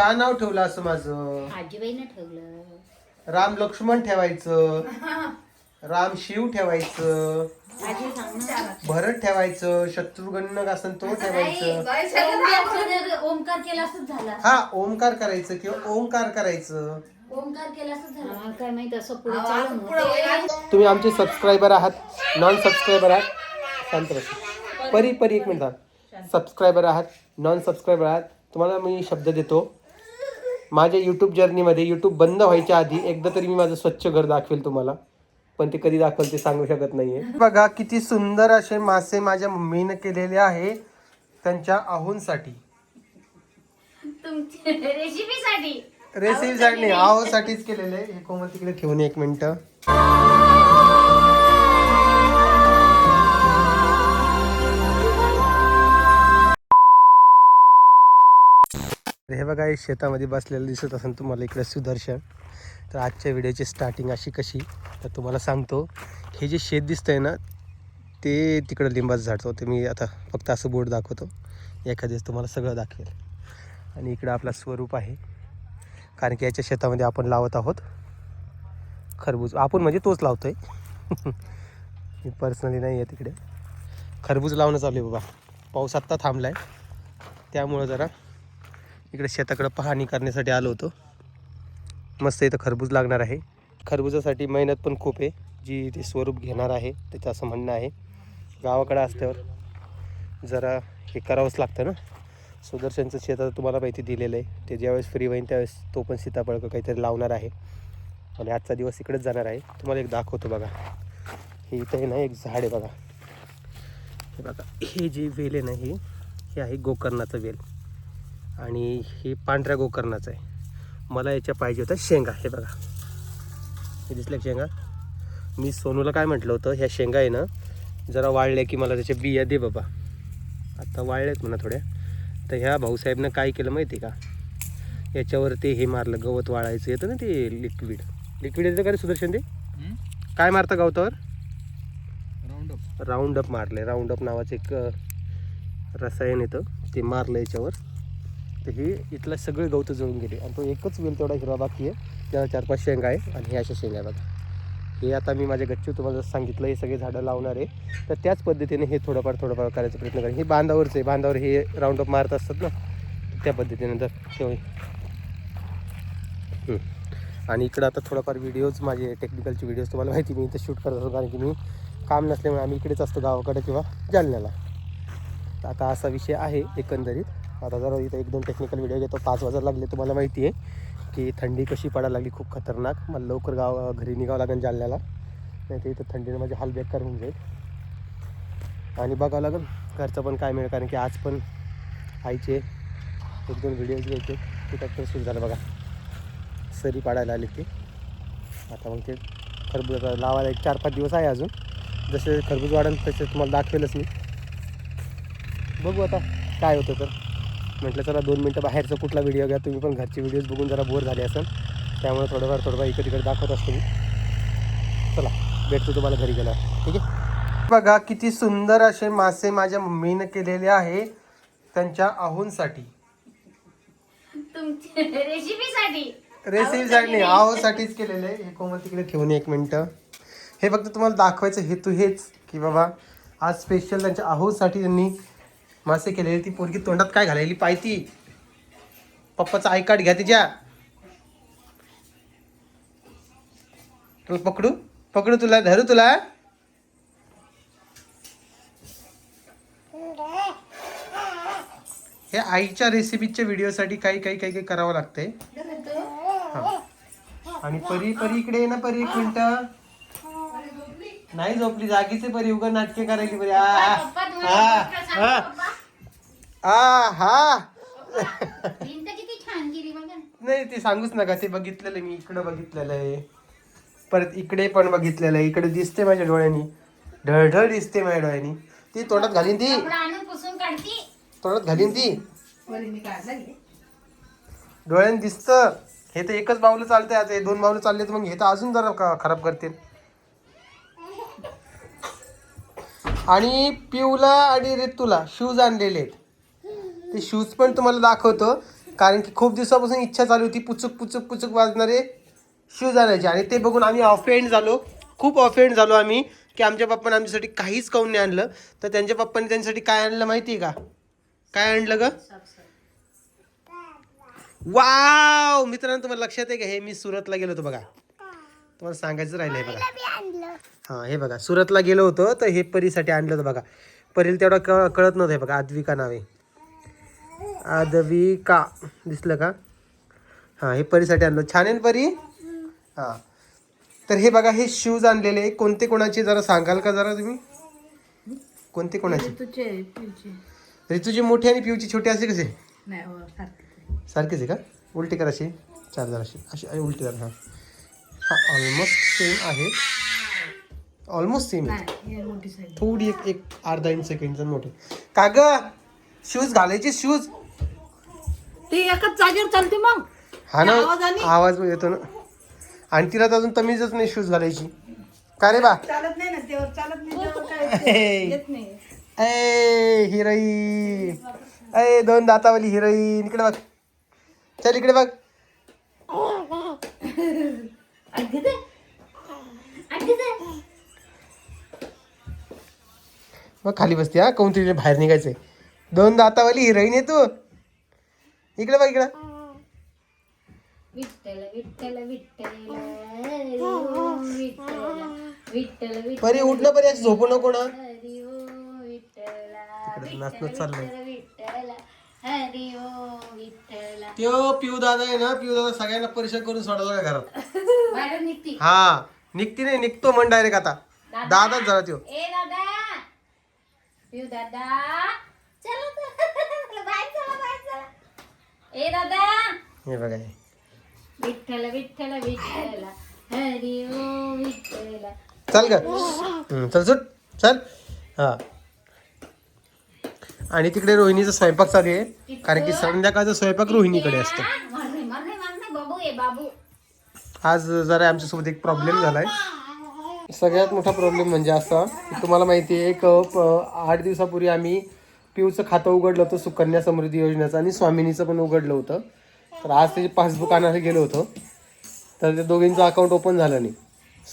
काय नाव ठेवलं असं माझं? आजीबाईनं ठेवलं. राम लक्ष्मण ठेवायचं. राम शिव ठेवायचं. आजी सांग ना भरत ठेवायचं. शत्रुघ्न असन तो ठेवायचं. ओमकार- ओमकार केला असंच झाला. हा ओमकार करायचं किंवा ओमकार करायचं. ओमकार केला असंच झाला. मला काय माहीत असं पुढे. तुम्ही आमचे सबस्क्रायबर आहात नॉन सबस्क्रायबर आहात. शांत बसा. परी परी एक मिनिट थांब. सबस्क्रायबर आहात नॉन सबस्क्रायबर आहात. तुम्हाला मी शब्द देतो. माझ्या यूट्यूब जर्नीमध्ये यूट्यूब बंद व्हायच्या आधी एकदा तरी मी माझं स्वच्छ घर दाखवेल तुम्हाला. पण ते कधी दाखवेल ते सांगू शकत नाहीये. बघा किती सुंदर असे मासे माझ्या मम्मीने केलेले आहे त्यांच्या आहूंसाठी. तुमच्या रेसिपीसाठी रेसिपीसाठी नाही आहोसाठीच केलेले आहे. हे कोमल तिकडे ठेवून एक मिनिट. हे बघा हे शेतामध्ये बसलेलं दिसत असेल तुम्हाला इकडे सुदर्शन. तर आजच्या व्हिडिओची स्टार्टिंग अशी कशी तर तुम्हाला सांगतो. हे जे शेत दिसतंय ना ते तिकडं लिंबाचं झाड होतं. मी आता फक्त असं बोर्ड दाखवतो. एखाद्या तुम्हाला सगळं दाखवेल. आणि इकडं आपला स्वरूप आहे. कारण की याच्या शेतामध्ये आपण लावत आहोत खरबूज. आपण म्हणजे तोच लावतो मी पर्सनली नाही आहे तिकडे. खरबूज लावणं चालू आहे बाबा. पाऊस आत्ता थांबला आहे त्यामुळं जरा इकडे शेताकडं पाहणी करण्यासाठी आलो होतो. मस्त इथं खरबूज लागणार आहे. खरबुजासाठी मेहनत पण खूप आहे. जी ते स्वरूप घेणार आहे त्याचं असं म्हणणं आहे. गावाकडं असल्यावर जरा हे करावंच लागतं ना. सुदर्शनचं शेत आता तुम्हाला माहिती दिलेलं आहे. ते ज्यावेळेस फ्री होईल त्यावेळेस तो पण सीताफळकं काहीतरी लावणार आहे. आणि आजचा दिवस इकडेच जाणार आहे. तुम्हाला एक दाखवतो बघा. हे इथं ना एक झाड आहे बघा. हे बघा हे जे वेल आहे ना हे हे आहे गोकर्णाचं वेल. आणि हे पांढऱ्या गोकर्णाचं आहे. मला याच्या पाहिजे होत्या शेंगा हे बघा. हे दिसल्या शेंगा? मी सोनूला काय म्हटलं होतं ह्या शेंगा आहे ना जरा वाळल्या की मला त्याच्या बिया दे बाबा. आता वाळल्यात म्हणा थोड्या. तर ह्या भाऊसाहेबनं काय केलं माहिती आहे का? याच्यावर ते हे मारलं गवत वाळायचं. येतं ना ते लिक्विड लिक्विड येतं का रे सुदर्शन ते? काय मारतं गवतावर? राऊंड अप मारले राऊंड अप नावाचं एक रसायन येतं. ते मारलं याच्यावर. तर हे इथलं सगळे गवतं जळून गेले. आणि तो एकच वेल तेवढा हिरवा बाकी आहे. त्याला चार पाच शेंगा आहे आणि हे अशा शेंगा बघा. हे आता मी माझ्या गच्चू तुम्हाला जसं सांगितलं हे सगळे झाडं लावणार आहे. तर त्याच पद्धतीने हे थोडंफार थोडंफार करायचा प्रयत्न करेन हे बांधावरचं आहे. बांधावर हे राऊंड अप मारत असतात ना त्या पद्धतीने तर ठेव आणि इकडं आता थोडाफार व्हिडिओज माझे टेक्निकलचे व्हिडिओज तुम्हाला माहिती मी इथं शूट करत असतो. कारण की मी काम नसल्यामुळे आम्ही इकडेच असतो गावाकडे किंवा जालन्याला. तर आता असा विषय आहे एकंदरीत. आता जरा इथं एक दोन टेक्निकल व्हिडिओ घेतो. पाच वाजायला लागले तुम्हाला माहिती आहे की थंडी कशी पडायला लागली खूप खतरनाक. मला लवकर गाव घरी निघावं लागेल जालन्याला. नाही तर इथं थंडीनं माझे हाल बेकार होऊन जाईल आणि बघावं लागेल घरचं पण काय मिळेल कारण की आज पण आईचे एक दोन व्हिडिओज घ्यायचे. ते ट्रॅक्टर सुरू झालं बघा. सरी पाडायला आली ते. आता मग ते खरबूज लावायला एक चार पाच दिवस आहे अजून. जसे खरबूज वाढेल तसे तुम्हाला दाखवेलच मी. बघू आता काय होतं तर. म्हटलं चला दोन मिनटं बाहेरचा कुठला व्हिडिओ घ्या तुम्ही पण घरचे व्हिडिओज बघून जरा बोर झाले असेल. त्यामुळे थोडंफार थोडंफार इकडे तिकडे दाखवत असतो मी. चला भेटतो तुम्हाला घरी गेला ठीक आहे? बघा किती सुंदर असे मासे माझ्या मम्मीने केलेले आहे त्यांच्या आहूंसाठी. तुमच्या रेसिपीसाठी रेसिपीसाठी नाही आहोसाठीच केलेलं आहे. हे कोमल तिकडे ठेवून एक मिनटं. हे फक्त तुम्हाला दाखवायचं हेतू हेच की बाबा आज स्पेशल त्यांच्या आहोसाठी त्यांनी मासे केलेले ती पोरगी तोंडात काय घालायली पाहिती पप्पाचा आय कार्ड घ्या तिच्या. तुला पकडू? पकडू तुला धरू तुला? हे आईच्या रेसिपीच्या व्हिडिओसाठी काही काही काही काही करावं लागतंय. हा. आणि परी परी इकडे ये ना परी एक मिनिट. नाही झोपली जागीचे परी उगा नाटके करायची परी. आ, आ, हा भिंत किती छान केली बघा. नाही ते सांगूच नका. ते बघितलेलं आहे मी इकडं बघितलेलं आहे. परत इकडे पण बघितलेलं आहे. इकडे दिसते माझ्या डोळ्यांनी. ढळढळ दिसते माझ्या डोळ्यांनी. ती तोंडात घालीन ती. कपडा आणून पुसून काढती. तोंडात घालीन ती. डोळ्याने दिसत. हे तर एकच बावलं चालतंय आता. हे दोन बावलं चालले तर मग हे तर अजून जरा का- खराब करतील. आणि पिऊला आणि ऋतूला शूज आणलेले आहेत. ते शूज पण तुम्हाला दाखवतो. कारण की खूप दिवसापासून इच्छा चालू होती पुचुक पुचुक पुचुक वाजणारे शूज आणायचे. आणि ते बघून आम्ही ऑफेंड झालो. खूप ऑफेंड झालो आम्ही की आमच्या पप्पाने आमच्यासाठी काहीच काऊन नाही आणलं. तर त्यांच्या पप्पाने त्यांच्यासाठी काय आणलं माहिती आहे का? काय आणलं ग? वाव मित्रांनो तुम्हाला लक्षात आहे का? हे मी सुरतला गेलो होतो बघा. तुम्हाला सांगायचं राहिलंय बघा. हां हे बघा. सुरतला गेलो होतो तर हे परीसाठी आणलं होतं बघा. परीला तेवढं क कळत नव्हतं हे बघा आद्विका नाव. आहे आद्विका दिसलं का? हां हे परीसाठी आणलं. छान आहे परी? हां. तर हे बघा हे शूज आणलेले. कोणते कोणाचे जरा सांगाल का जरा तुम्ही? कोणते कोणाचे? ऋतूची मोठी आणि पिऊची छोटी असे कसे? हो सारखे सारखेच आहे का? उलटी कर अशी चार जर अशी अशी उलटी कर हां. हा ऑलमोस्ट सेम आहे. ऑलमोस्ट सेम आहे. थोडी एक एक अर्धा इंच सेकंडचं मोठे. का ग? शूज घालायचे शूज. ती एकाच जागेवर चालते मग. हा ना आवाज आणि- आवाज येतो ना. आणि तिला तर अजून तमीजच नाही शूज घालायची. का रे बा? चालत नाही ना तेव्हा चालत नाही तेव्हा काय येत नाही. ए हिरोईन. ए दोन दातावाली हिरोईन. इकडे बघ. चल इकडे बघ. मग खाली बसते हा. कोण तिथे बाहेर निघायचंय? दोन दातावाली हिरोईन आहे तू. इकडे बघ इकडे. विठ्ठल विठ्ठल विठ्ठल हरी ओम विठ्ठल विठ्ठल विठ्ठल परी परी असं झोपू नको ना. नाचणं चाललंय. त्यो पिऊ दादा आहे ना पिऊ दादा सगळ्यांना परीक्षा करून सोडला का घरात. बाहेर निघती. हा निघती नाही निघतो म्हण डायरेक्ट आता. दादाच झाला त्यो. ए दादा. पिऊ दादा. चला चला बाहेर चला बाहेर चला. ए दादा. हे बघा हे. विठ्ठल विठ्ठल विठ्ठल. हरी ओम विठ्ठला. चल ग. हम्म, चल सुट. चल. हा. आणि तिकडे रोहिणीचा स्वयंपाक चालू आहे. कारण की संध्याकाळचा स्वयंपाक रोहिणीकडे असतो. मारणे मारणे मारणे बाबू ये बाबू. आज जरा आमच्यासोबत एक प्रॉब्लेम झालाय. सगळ्यात मोठा प्रॉब्लेम म्हणजे असा की तुम्हाला माहिती आहे एक प- आठ दिवसापूर्वी आम्ही पिऊचं खातं उघडलं होतं सुकन्या समृद्धी योजनेचं आणि स्वामिनीचं पण उघडलं होतं. तर आज त्याचे पासबुक आणायला गेलो होतो. तर त्या दोघींचं अकाउंट ओपन झालं नाही.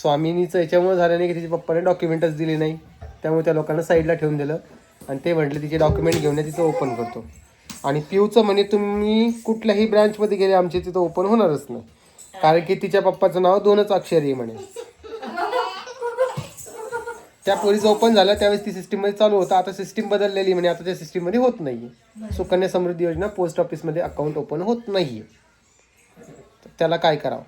स्वामिनीचं याच्यामुळे झालं नाही की तिच्या पप्पाने डॉक्युमेंटच दिले नाही. त्यामुळे त्या लोकांना साईडला ठेवून दिलं. आणि ते म्हटले तिचे डॉक्युमेंट घेऊन तिचं तिथं ओपन करतो. आणि पिऊचं म्हणे तुम्ही कुठल्याही ब्रँचमध्ये गेले आमचे तिथं ओपन होणारच नाही. कारण की तिच्या पप्पाचं नाव दोनच अक्षरी आहे म्हणे. त्या पोरीचं ओपन झालं त्यावेळेस ती सिस्टीममध्ये चालू होतं. आता सिस्टीम बदललेली म्हणे आता त्या सिस्टीममध्ये होत नाहीये. सुकन्या समृद्धी योजना पोस्ट ऑफिसमध्ये अकाउंट ओपन होत नाहीये. तर त्याला काय करावं?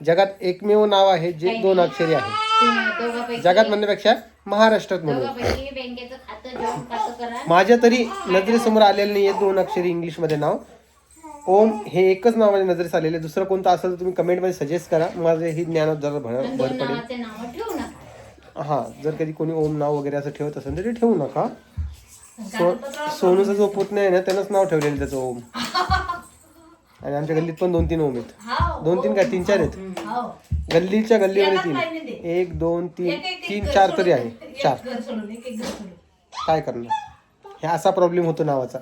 जगात एकमेव नाव आहे जे दोन अक्षरी आहे जगात म्हणण्यापेक्षा महाराष्ट्रात म्हणून. माझ्या तरी नजरेसमोर आलेलं नाहीये दोन अक्षरी इंग्लिशमध्ये नाव. ओम हे एकच नाव माझ्या नजरेस आलेलं. आहे दुसरं कोणतं असेल तर तुम्ही कमेंटमध्ये सजेस्ट करा. माझे ही ज्ञानात जरा भर भर पडेल नावाचे नाव ठेवू नका हा जर कधी कोणी ओम नाव वगैरे असं ठेवत असेल तर ते ठेवू नका. सो सोनूचा जो पुतण्या आहे ना त्यानंच नाव ठेवलेलं त्याचं ओम. आणि आमच्या गल्लीत पण दोन तीन ओम आहेत. दोन तीन काय तीन चार आहेत? हो गल्लीच्या गल्लीमध्ये तीन. एक दोन तीन तीन चार तरी आहे. चार. काय करणार? हे असा प्रॉब्लेम होतो नावाचा.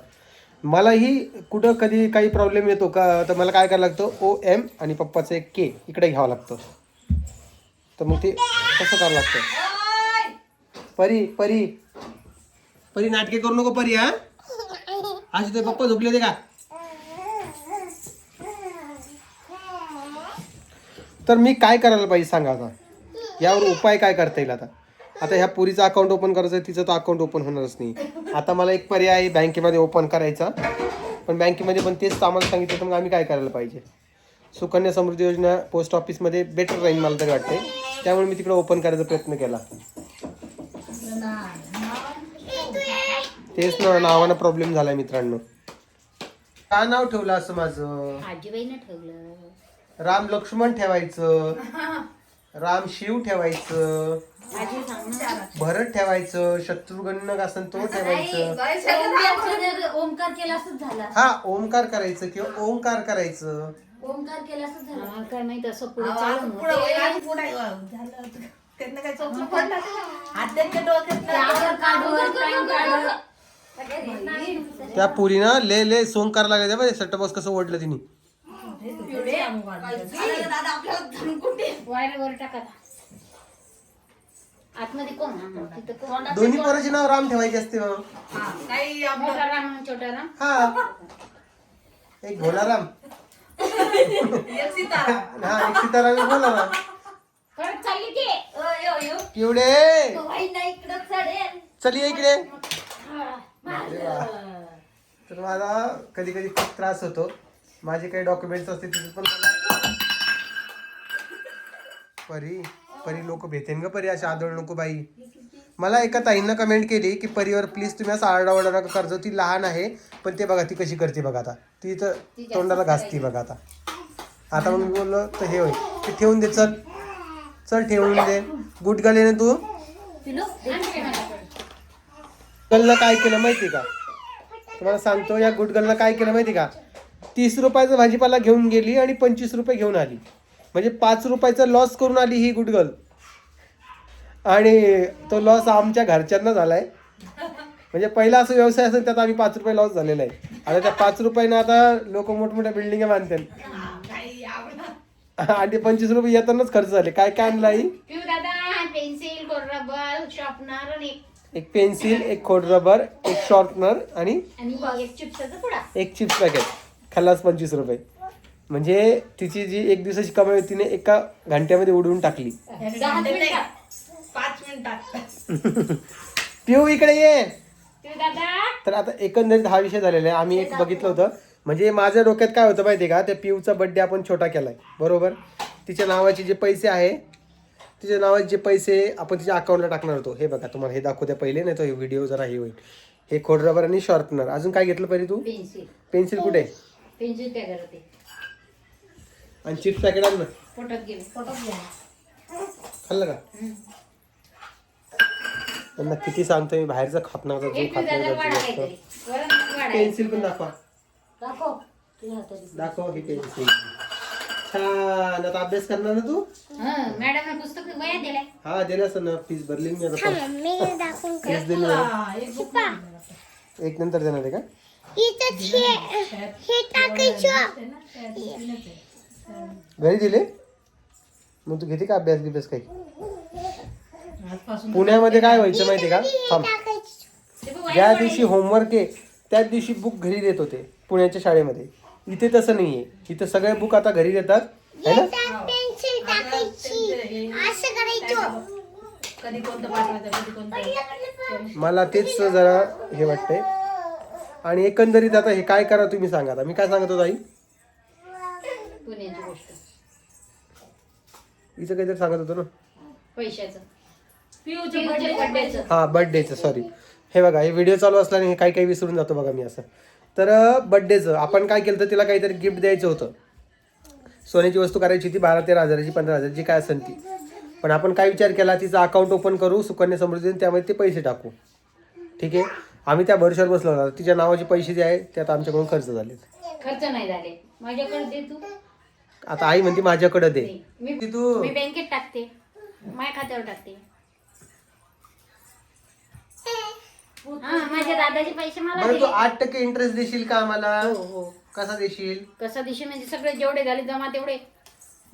मलाही कुठं कधी काही प्रॉब्लेम येतो का तर मला काय करायला लागतं? ओ एम आणि पप्पाचं एक के इकडे घ्यावं लागतं. तर मग ते कसं करावं लागतं? परी परी. परी नाटके करू नको परी हा? आज ते पप्पा झोपले ते का? तर मी काय करायला पाहिजे सांगा आता? यावर उपाय काय करता येईल आता? आता ह्या पुरीचं अकाउंट ओपन करायचं आहे तिचं तर अकाउंट ओपन होणारच नाही. आता मला एक पर्याय आहे बँकेमध्ये ओपन करायचा. पण बँकेमध्ये पण तेच आम्हाला सांगितलं तर मग आम्ही काय करायला पाहिजे? सुकन्या समृद्धी योजना पोस्ट ऑफिसमध्ये बेटर राहील मला तरी वाटते त्यामुळे मी तिकडे ओपन करायचा प्रयत्न केला. तेच ना नावानं प्रॉब्लेम झालाय मित्रांनो. का नाव ठेवलं असं माझं? आजीबाईनं ठेवलं. राम लक्ष्मण ठेवायचं. राम शिव ठेवायचं. आजी सांग ना. भरत ठेवायचं. शत्रुघ्न असन तो ठेवायचं. ओमकार केला. हा ओमकार करायचं किंवा ओंकार करायचं. ओमकार केला असंच झाला. मला काय माहीत असं पुढे चालू असं पुढं होईल आणि पुढं आहे. वाव, झालं होतं. त्यांना काय चौकलं पडलं? हातात ते आधार कार्डवर पॅन कार्ड त्या पुरीनं ले ले सोंग करायला लागायचं बघ सट्ट बॉक्स कसं ओढलं तिने? वायर वर टाका आतमध्ये कोण? हा, तिथं कोण? दोन्ही पोराचे नाव राम ठेवायचे असते मग काही मोठा राम छोटा राम. हा. एक भोलाराम. एक सीता हा एक चालली ते पिवडे इकडं चढेल चल ये इकडे. अरे वा. तर मला कधी कधी खूप त्रास होतो. माझे काही डॉक्युमेंट्स असते तिथे पण मला परी परी लोक भेटेन ग परी अशा आदळ नको बाई. मला एका ताईनं कमेंट केली की परिवर प्लीज तुम्ही असं आरडाओरडा नका करजो ती लहान आहे पण ते बघा ती कशी करते बघा आता. ती तर तोंडाला घासती बघा आता. आता मग मी बोललो तर हे होईल ते ठेवून दे चल. चल ठेवून दे. गुट गले ना तू? पिलू काय केलं माहिती का? तुम्हाला सांगतो या गुटगलनं काय केलं माहिती का? तीस रुपयाचा भाजीपाला घेऊन गेली आणि पंचवीस रुपये घेऊन आली. म्हणजे पाच रुपयाचा लॉस करून आली ही गुटगल आणि तो लॉस आमच्या घरच्यांना झाला आहे म्हणजे पहिला असं व्यवसाय असेल त्यात आम्ही पाच रुपये लॉस झालेला आहे. आता त्या पाच रुपयानं आता लोक मोठमोठ्या बिल्डिंगा बांधतात. आणि ते पंचवीस रुपये येतानाच खर्च झाले. काय काय आणलं आई? पिऊ दादा पेन्सिल रबर शॉर्पनर आणि एक पेन्सिल एक खोड रबर एक शॉर्पनर आणि आणि एक चिप्सचा पुडा. एक चिप्स पॅकेट खाल्लास पंचवीस रुपये. म्हणजे तिची जी एक दिवसाची कमाई होती तिने एका घंट्यामध्ये उडवून टाकली. दहा मिनिटात. पाच मिनिटात पिऊ इकडे ये. पिऊ दादा. तर आता एकंदरीत हा विषय झालेला आहे. आम्ही एक बघितलं होतं. म्हणजे माझ्या डोक्यात काय होतं माहिती आहे का? त्या पिऊचा बड्डे आपण छोटा केलाय. बरोबर? तिच्या नावाचे जे पैसे आहे तिच्या नावाचे जे पैसे आपण तिच्या अकाउंटला टाकणार होतो. हे बघा तुम्हाला हे दाखवते पहिले नाही तो व्हिडिओ जरा हे होईल. हे खोड रबर आणि शॉर्पनर अजून काय घेतलं पहिले तू? पेन्सिल पेन्सिल कुठे? आहे? पेन्सिल काय करते आणि चिप्स पॅकेट आण ना. पोटात गेले पोटात गेले खाल्लं का? त्यांना किती सांगतो मी बाहेरचा खापणार पेन्सिल पण दाखवा. दाखव. तुझ्या हातात दाखव ही पेन्सिल छान. आता अभ्यास करणार ना तू? हं मॅडम पुस्तक वया दिलाय. हा दिलं असं ना. फीस भरली मी आता. फीस दिली. ना. एक नंतर देणार आहे का? घरी दिले? मग तू घेते का अभ्यास बिभ्यास काही? आजपासून पुण्यामध्ये काय व्हायचं माहिती का? थांब. ते बघ, ज्या दिवशी होमवर्क आहे त्याच दिवशी बुक घरी देत होते. पुण्याच्या शाळेमध्ये. इथे तसं नाहीये. इथे सगळे बुक आता घरी देतात है ना? कधी कोणतं पाठवायचं कधी कोणतं? मला तेच जरा हे वाटतंय. आणि एकंदरीत आता हे काय करा तुम्ही सांगा आता. मी काय सांगत होतो आई पुण्याची गोष्ट. हिचं काहीतरी सांगत होतो ना. पैशाचं. पिऊच्या बर्थडेचं हा बर्थडेचं सॉरी हे बघा हे व्हिडिओ चालू असल्याने हे काही काही विसरून जातो बघा मी असं. तर बर्थडेचं आपण काय केलं तर तिला काहीतरी गिफ्ट द्यायचं होतं. सोन्याची वस्तू करायची होती बारा तेरा हजाराची पंधरा हजाराची काय असेल ती. पण आपण काय विचार केला तिचं अकाउंट ओपन करू सुकन्या समृद्धी त्यामध्ये ते पैसे टाकू. ठीक आहे? आम्ही त्या भरोशावर बसलो होतो. तिच्या नावाचे पैसे जे आहे ते आता आमच्याकडून खर्च झाले खर्च नाही झाले. माझ्याकडे दे तू. आता आई म्हणते माझ्याकडे दे. मी ती तू मी बँकेत टाकते. माझ्या खात्यावर टाकते. हा माझ्या दादाचे पैसे मला बरं तू दे आठ टक्के इंटरेस्ट देशील का आम्हाला? हो हो. कसा देशील? कसा दिशे म्हणजे सगळे जेवढे झाले जमा तेवढे.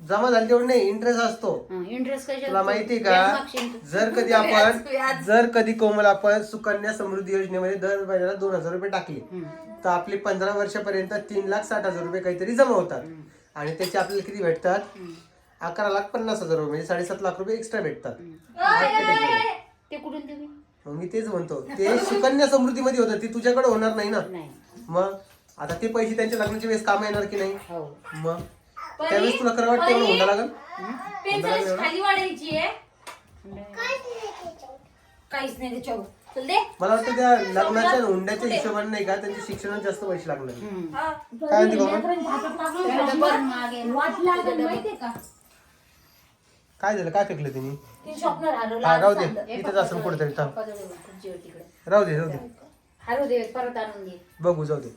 जमा झाले तेवढं नाही इंटरेस्ट असतो. इंटरेस्ट कशा तुला माहितीये का? जर कधी आपण जर कधी कोमल आपण सुकन्या समृद्धी योजनेमध्ये दर महिन्याला दोन हजार रुपये टाकले तर आपली पंधरा वर्षापर्यंत तीन लाख साठ हजार रुपये काहीतरी जमा होतात. आणि त्याचे आपल्याला किती भेटतात? अकरा लाख पन्नास हजार रुपये म्हणजे साडेसात लाख रुपये एक्स्ट्रा भेटतात. ते कुठून तुम्ही मग मी तेच म्हणतो ते सुकन्या समृद्धीमध्ये होतं ती तुझ्याकडे होणार नाही ना? नाही. मग आता ते पैसे त्यांच्या लग्नाच्या वेळेस काम येणार की नाही? हो. मग त्यावेळेस तुला खरं वाटतं एवढं हुंडा लागल? पेन्सिल खाली वाढायची आहे. काहीच नाही त्याच्यावर. चल दे. मला वाटतं त्या लग्नाच्या हुंड्याच्या हिशोबाने नाही का त्यांच्या शिक्षणात जास्त पैसे लागणार. काय म्हणते मागे काय झालं? काय फेकलं तिने? ते स्वप्न हरवलं हा राहू दे. इथेच असेल कुठेतरी थांब तिकडे. राहू दे राहू दे. हरवू दे परत आणून दे. बघू जाऊ दे.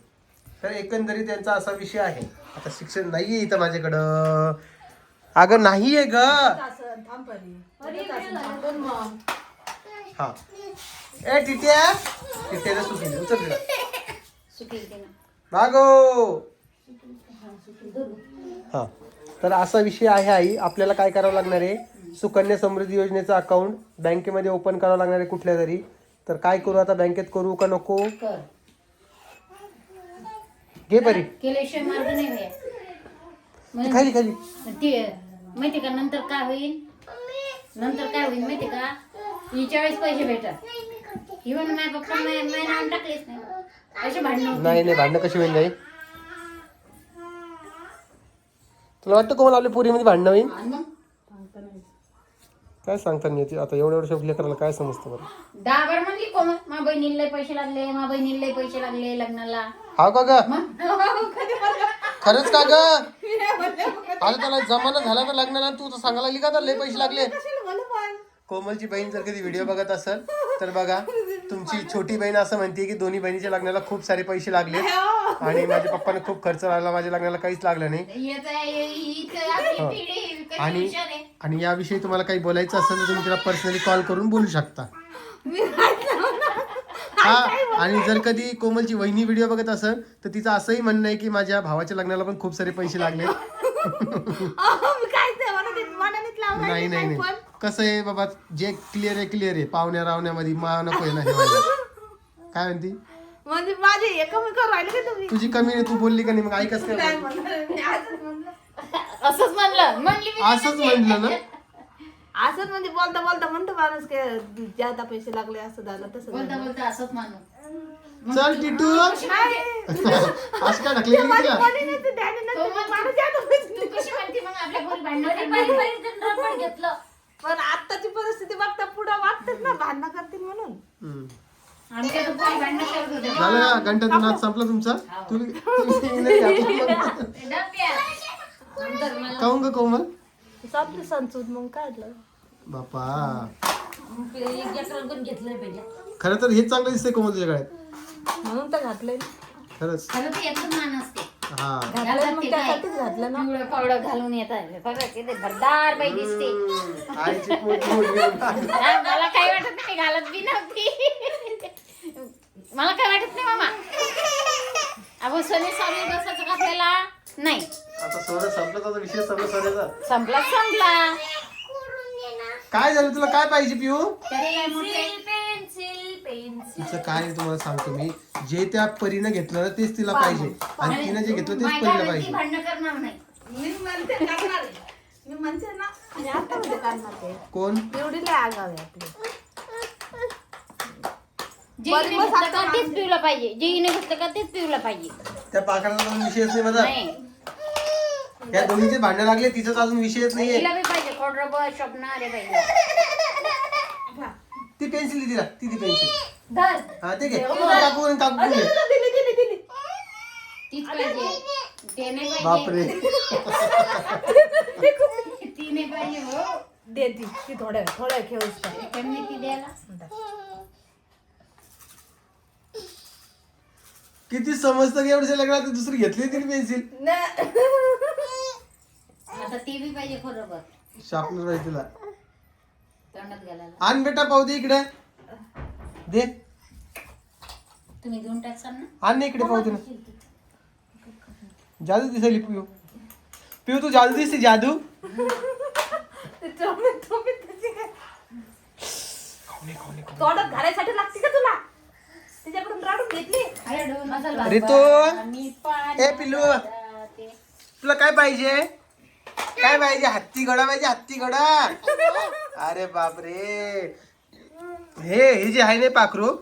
तर एकंदरीत त्यांचा असा विषय आहे. आता शिक्षण नाहीये इथं माझ्याकडं. अगं नाहीये ग. थांब परी हा. ए टिट्या. टिट्याला सुकेल उचल तिला. ना. मागो. हा. तर असा विषय आहे आई. आपल्याला काय करावं लागणार आहे? सुकन्या समृद्धी योजनेचं अकाउंट बँकेमध्ये ओपन करावं लागणार आहे कुठल्या तरी. तर काय करू आता? बँकेत करू का नको? कर. घे बरी. केल्याशिवाय मार्ग नाही भैया मग खाली खाली. ते माहिती का नंतर काय होईल? नंतर काय होईल माहिती का? हिच्या वेळेस पैसे भेटत इव्हन माझ्या पप्पा माझ्या टाकलेच नाही. असे भांडण नाही नाही भांडणं कशी होईल नाही तुला वाटतं कोण आपल्या पुरीमध्ये भांडणं होईल? मग? काय सांगता नाही येते आता एवढ्या वर्ष करायला काय समजतं बरं? दहा बार म्हणली कोण? मा बहिणीला पैसे लागले मा बहिणीला पैसे लागले लग्नाला. हा का ग? मग? खरंच का ग? आता त्याला जमाना झाला तर लग्नाला तू तर सांगायला लागली का तर लय पैसे लागले? कोमलची बहीण जर कधी व्हिडिओ बघत असेल तर बघा तुमची छोटी बहीण असं म्हणते की दोन्ही बहिणीच्या लग्नाला खूप सारे पैसे लागले. आणि माझ्या पप्पाने खूप खर्च लागला माझ्या लग्नाला काहीच लागलं नाही. ही. आपली पिढी. आणि. आणि याविषयी तुम्हाला काही बोलायचं असेल तर तुम्ही तिला पर्सनली कॉल करून बोलू शकता. हा आणि जर कधी कोमलची वहिनी व्हिडिओ बघत असेल तर तिचं असंही म्हणणं आहे की माझ्या भावाच्या लग्नाला पण खूप सारे पैसे लागले. नाही नाही नाही कसं आहे बाबा जे क्लिअर आहे क्लिअर आहे. पाहुण्या रावण्यामध्ये मा नको आहे ना हे. काय म्हणती? म्हणजे तुझी कमी आहे तू बोलली का नाही? मग ऐकच काय मी असंच म्हणलं. असंच म्हणलं म्हणली मी असंच म्हटलं ना? असंच म्हणजे बोलता बोलता म्हणतो माणूस की जादा पैसे लागले असं झालं तसं बोलता झालं. बोलता असंच मानू चल टिटू. नाही असं काय ढकली गेली तिला? ते जादा पैसे कशी म्हणते मग आपल्या घरी भांडण पण घेतलं. पण आत्ताची परिस्थिती बघता पुढं वाटतेच ना भांडणं करतील म्हणून. हम्म. आमच्या तर पोरी भांडणं करत होते झालं का? घंटा नाच संपला तुमचा? तुम्ही तुम्ही नाही घातलं काहून ग कोमल? संपली संसूद मग काढलं. बापा. घेतलंय पाहिजे खरं तर हेच चांगलं दिसतंय कोमल तुझ्या गळ्यात. म्हणून तर घातलंय. खरंच. खरं तर याचं मान असते. हा. घातलंय मग त्यासाठीच घातलं ना. पिवळं पावडं घालून येतात बघा किती भरदार बाई दिसते. आईची मोठी मोठी हा, मला काही वाटत नाही घालत बी नव्हती. मला काय वाटत नाही मामा? सोने स्वामी बसायचं का आपल्याला नाही. आता संपलं विषय संपला सोन्याचा संपला संपला. काय झालं तुला? काय पाहिजे पिऊ? तरी काय मोठे? पेन्सिल पेन्सिल तिचं काय तुम्हाला सांगतो मी. जे त्या परीनं घेतलं ना तेच तिला पाहिजे. आणि तिनं जे घेतलं तेच परीला पाहिजे. भांडणं करणार नाही. मी म्हणते करणार आहे. मी म्हणते ना आणि आता म्हणजे करणार ते कोण? एवढी लय आगाव आहे आपली. जे हिने घेतलं का तेच पिवलं पाहिजे. जे हिने घेतलं का तेच पिवलं पाहिजे. त्या अजून विषयच नाही माझा नाही. या दोन्हीचे भांडण लागले तिचाच अजून विषयच नाहीये. तिला बी पाहिजे खोड रबर स्वप्न आले पाहिजे. ती पेन्सिल दे तिला ती ती पेन्सिल. धर. हा ते घे. काकू आणि काकू घे दिली दिली दिली. तीच पाहिजे. ते नाही बापरे. ती पाहिजे हो. दे ती ती थोड्या थोड्या खेळूच का? कमी ती द्यायला. किती समजतं की एवढ्या लग्नात दुसरी घेतली तिने पेन्सिल? आता ती बी पाहिजे खोड रबर शार्पनर पाहिजे तिला. तोंडात घालायला. आण बेटा पाहू दे इकडे. दे. तुम्ही घेऊन टाकसाल ना. आण ना इकडे पाहू दे ना जादू दिसायली पिऊ. पिऊ तू जादू दिसते जादू. तोंडात घालायसाठी लागते का तुला? तिच्याकडून राडून घेतली. अरे डो मसाला रितू. मी पाणी ए पिल्लू. तुला काय पाहिजे? काय पाहिजे? हत्ती घोडा पाहिजे हत्ती घोडा अरे बापरे. हे हे जे आहे ना पाखरू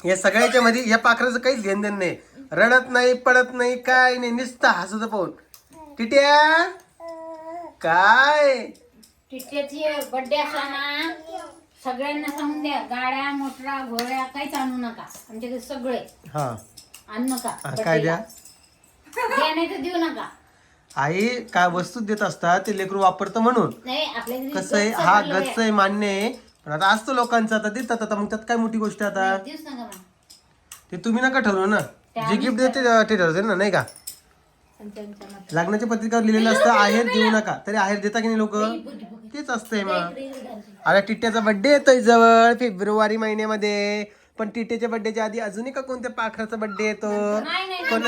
या सगळ्याच्या मध्ये या पाखराचं काहीच घेण देण नाही. रडत नाही पडत नाही काय नाही नुसतं हसत पाहून. टिट्या? काय? टिट्याची बर्थडे असला ना सगळ्यांना सांगून द्या गाड्या मोटरा घोड्या काहीच आणू नका. आमच्याकडे सगळे हा. आणू नका हा, काय द्या? द्या नाही तर देऊ नका. आई काय वस्तू देत असतात ते लेकरू वापरतं म्हणून. कसं आहे? हा गच्च आहे. मान्य आहे. पण आता असतो लोकांचं आता देतात आता मग त्यात काय मोठी गोष्ट आता. ते तुम्ही नका ठरवू ना. जे गिफ्ट देते ते ठरवते ना नाही का? लग्नाच्या पत्रिकावर लिहिलेलं असतं आहेर देऊ नका. तरी आहेर देता की नाही लोक. तेच असतंय मग. अरे टिट्ट्याचा बर्थडे येतोय जवळ फेब्रुवारी महिन्यामध्ये. पण टिट्ट्याच्या बर्थडेच्या आधी अजून एका कोणत्या पाखराचा बर्थडे येतो? नाही नाही कोण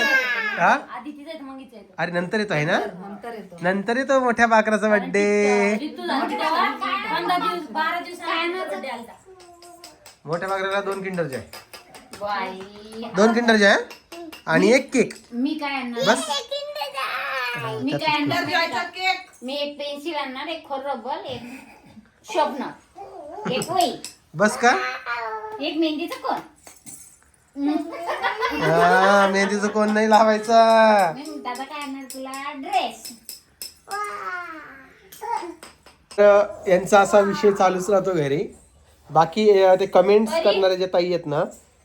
हा? आधी मग अरे नंतर येतो आहे ना? नंतर येतो. नंतर येतो. मोठ्या पाखराचा बर्थडे ऋतू झाली तेव्हा पंधरा दिवस बारा दिवसांनी birthday आलता. मोठ्या पाखराला दोन किंडरचे आहे बाई दोन किंडरचे आहे आणि एक केक मी काय आणणार? बस. मी काय आणणार? जेवायचा केक मी एक पेन्सिल आणणार एक खोर रबर एक शॉपनर एक वही बस का? एक मेहंदीचा कोण? हा मेहंदीचं कोण नाही लावायचा. मी दादा काय आणणार तुला? ड्रेस तर यांचा असा विषय चालूच राहतो घरी. बाकी अं, ते कमेंट्स करणारे जे ताई आहेत ना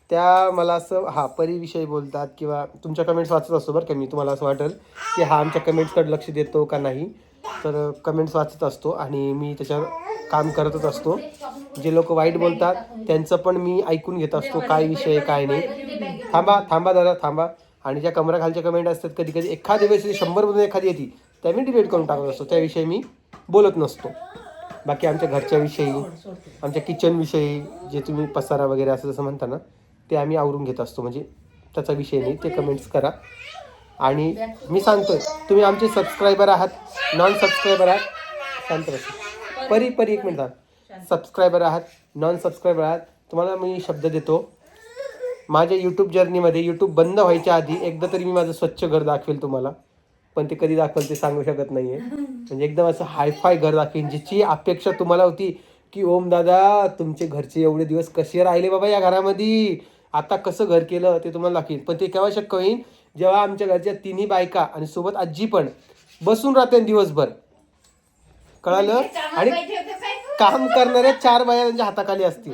त्या मला असं हा परीविषयी बोलतात किंवा तुमच्या कमेंट्स वाचत असतो बरं का मी तुम्हाला असं वाटेल की हा आमच्या कमेंट्सकडे लक्ष देतो का नाही. तर कमेंट्स वाचत असतो आणि मी त्याच्यावर काम करतच असतो. जे लोक वाईट बोलतात त्यांचं पण मी ऐकून घेत असतो काय विषय आहे, काय नाही. थांबा थांबा दादा थांबा. आणि ज्या कमराखालच्या कमेंट असतात कधी कधी एखादी वेळेस शंभरमधून एखादी येते त्या मी डिलीट करून टाकत असतो. त्याविषयी मी बोलत नसतो. बाकी आमच्या घरच्याविषयी आमच्या किचनविषयी जे तुम्ही पसारा वगैरे असं जसं म्हणता ना ते आम्ही आवरून घेत असतो. म्हणजे त्याचा विषय नाही ते कमेंट्स करा. आणि मी सांगतोय तुम्ही आमचे सबस्क्रायबर आहात नॉन सबस्क्रायबर आहात शांत परी परी एक मिनिट सबस्क्रायबर आहात नॉन सबस्क्रायबर आहात तुम्हाला मी शब्द देतो. माझ्या यूट्यूब जर्नीमध्ये यूट्यूब बंद व्हायच्या आधी एकदा तरी मी माझं स्वच्छ घर दाखवेल तुम्हाला. पण ते कधी दाखवेल ते सांगू शकत नाही आहे म्हणजे एकदम असं हायफाय घर दाखवेन ज्याची अपेक्षा तुम्हाला होती की ओम दादा तुमचे घरचे एवढे दिवस कसे राहिले बाबा या घरामध्ये? आता कसं घर केलं ते तुम्हाला दाखवेन. पण ते केव्हा शक्य होईल जेव्हा आमच्या घरच्या तिन्ही बायका आणि सोबत आजी पण बसून राहते दिवसभर. कळालं? आणि काम करणाऱ्या चार बाया त्यांच्या हाताखाली असतील.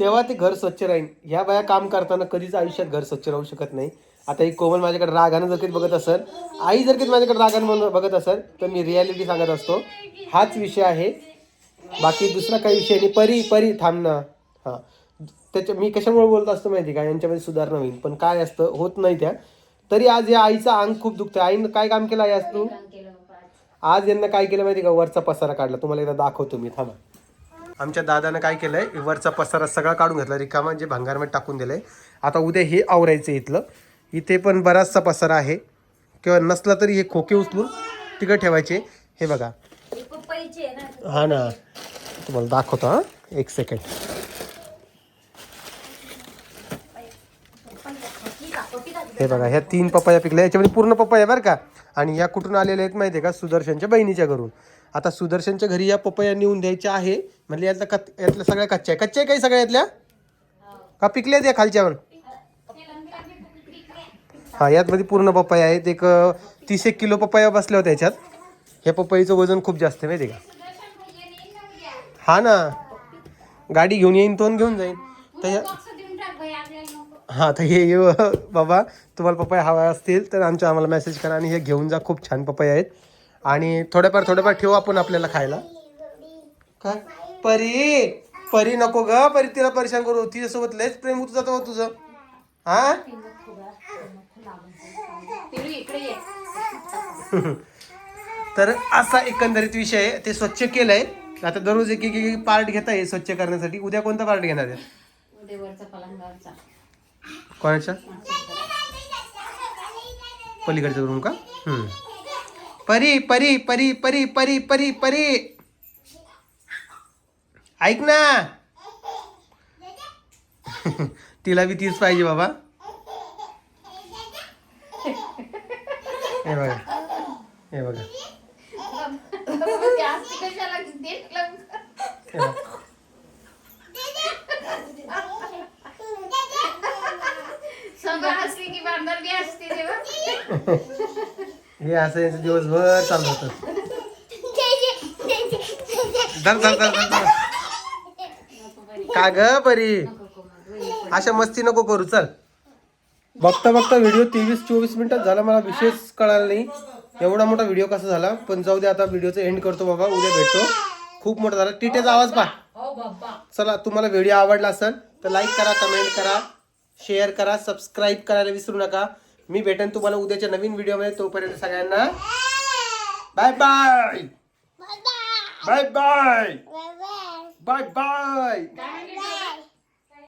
तेव्हा ते घर स्वच्छ राहील ह्या बाया काम करताना कधीच आयुष्यात घर स्वच्छ राहू शकत नाही. आता ही कोमल माझ्याकडे रागानं जर कधी बघत असेल आई जर कधी माझ्याकडे रागानं म्हणून बघत असेल तर मी रियालिटी सांगत असतो. हाच विषय आहे. बाकी दुसरा काही विषय नाही. परी परी थांब ना. हां. त्याच्या मी कशामुळे बोलत असतो माहिती का? यांच्यामध्ये सुधारणा होईल. पण काय असतं होत नाही त्या. तरी आज या आईचं अंग खूप दुखतं आईनं काय काम केलं आई आज तू? आज. आज यांना काय केलं माहिती का? वरचा पसारा काढला. तुम्हाला एकदा दाखवतो मी. थांबा. आमच्या दादानं काय केलंय? वरचा पसारा सगळा काढून घेतला. रिकामा जे भांगारमध्ये टाकून दिलंय. आता उद्या हे आवरायचं इथलं. इथे पण बराचसा पसारा आहे. किंवा नसला तरी हे खोके उचलून तिकडे ठेवायचे. हे बघा. हे आहे हा ना. तुम्हाला दाखवतो हा. एक सेकंड हे बघा ह्या तीन पप्पाया पिकल्या. याच्यामध्ये पूर्ण पप्पाया बरं का? आणि या कुठून आलेल्या आहेत माहिती आहे का? सुदर्शनच्या बहिणीच्या घरून. आता सुदर्शनच्या घरी या पपया नेऊन द्यायच्या आहे. म्हणजे यातल्या कच यातल्या सगळ्या कच्च्या आहे कच्च्या आहे काही सगळ्या यातल्या? का पिकल्या या खालच्यावर हा यातमध्ये पूर्ण पपया आहेत. एक तीस एक किलो पपया बसल्या होत्या याच्यात. ह्या पपईचं वजन खूप जास्त आहे माहिती आहे का? हा ना. गाडी घेऊन येईन तोन घेऊन जाईन. तर ह्या- बॉक्स देऊन टाक बाई आपल्याला नको हा तर हे हे बाबा तुम्हाला पपया हवा असतील तर आमच्या आम्हाला मेसेज करा आणि हे घेऊन जा. खूप छान पपया आहेत. आणि थोड्याफार थोड्याफार ठेवू आपण आपल्याला खायला. काय? परी परी नको ग. परी तिला परेशान करू. तिच्यासोबत लयच प्रेम होत जातं हो तुझं. हा? तर असा एकंदरीत विषय आहे. ते स्वच्छ केलंय. आता दररोज एक एक एक पार्ट घेता येईल स्वच्छ करण्यासाठी. उद्या कोणता पार्ट घेणार आहे? कोणाच्या? पलीकडच्या रूम का. परी परी परी परी परी परी परी. ऐक ना. तिला बी तीच पाहिजे बाबा. हे बघा. हे बघा कशाला हे बघा. सगळं असली की बांधर बी असते तेव्हा हे असं यांचं दिवसभर चालू होतं. धर धर धर धर का ग परी? अशा मस्ती नको करू चल. बघता बघता व्हिडिओ तेवीस चोवीस मिनिटात झाला. मला विशेष कळाला नाही. एवढा मोठा व्हिडिओ कसा झाला? पण जाऊ दे आता व्हिडिओचा एंड करतो बाबा. उद्या भेटतो. खूप मोठा झाला. टिटेचा आवाज पा चला तुम्हाला व्हिडिओ आवडला असेल तर लाईक करा कमेंट करा शेअर करा सबस्क्राईब करायला विसरू नका. मी भेटेन तुम्हाला उद्याच्या नवीन व्हिडिओमध्ये. तोपर्यंत सगळ्यांना bye bye. Bye bye. Bye bye.